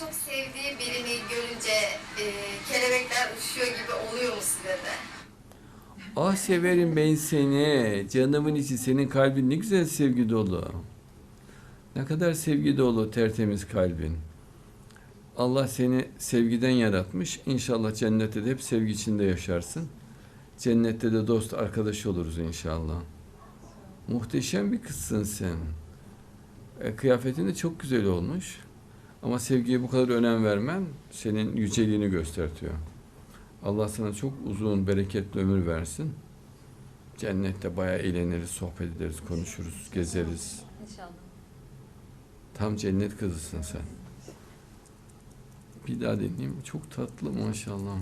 çok sevdiği birini görünce e, kelebekler uçuyor gibi oluyor mu size de? Ah severim ben seni. Canımın içi senin kalbin ne güzel sevgi dolu. Ne kadar sevgi dolu tertemiz kalbin. Allah seni sevgiden yaratmış. İnşallah cennette de hep sevgi içinde yaşarsın. Cennette de dost arkadaş oluruz inşallah. Muhteşem bir kızsın sen. E, kıyafetin de çok güzel olmuş. Ama sevgiye bu kadar önem vermen senin yüceliğini göstertiyor. Allah sana çok uzun, bereketli ömür versin. Cennette bayağı eğleniriz, sohbet ederiz, konuşuruz, gezeriz. İnşallah. Tam cennet kızısın sen. Bir daha deneyeyim. Çok tatlı maşallah.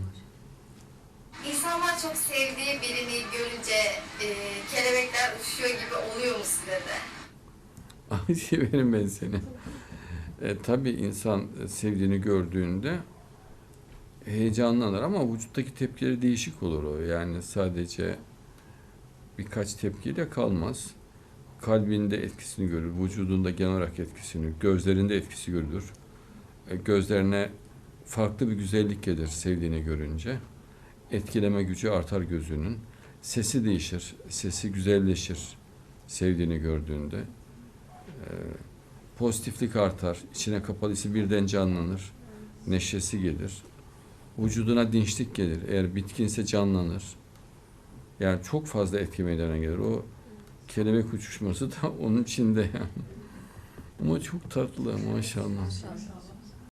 İnsanlar çok sevdiği birini görünce e, kelebekler uçuyor gibi oluyor mu size de? Ay severim ben seni. E, tabii insan e, sevdiğini gördüğünde heyecanlanır ama vücuttaki tepkileri değişik olur o. Yani sadece birkaç tepkiyle kalmaz. Kalbinde etkisini görür, vücudunda genel olarak etkisini, gözlerinde etkisi görülür. E, gözlerine farklı bir güzellik gelir sevdiğini görünce. Etkileme gücü artar gözünün. Sesi değişir, sesi güzelleşir sevdiğini gördüğünde Ee, pozitiflik artar, içine kapalıysa birden canlanır, neşesi gelir. Vücuduna dinçlik gelir, eğer bitkinse canlanır. Yani çok fazla etki meydana gelir. O kelebek uçuşması da onun içinde yani. Ama çok tatlı maşallah. İnşallah.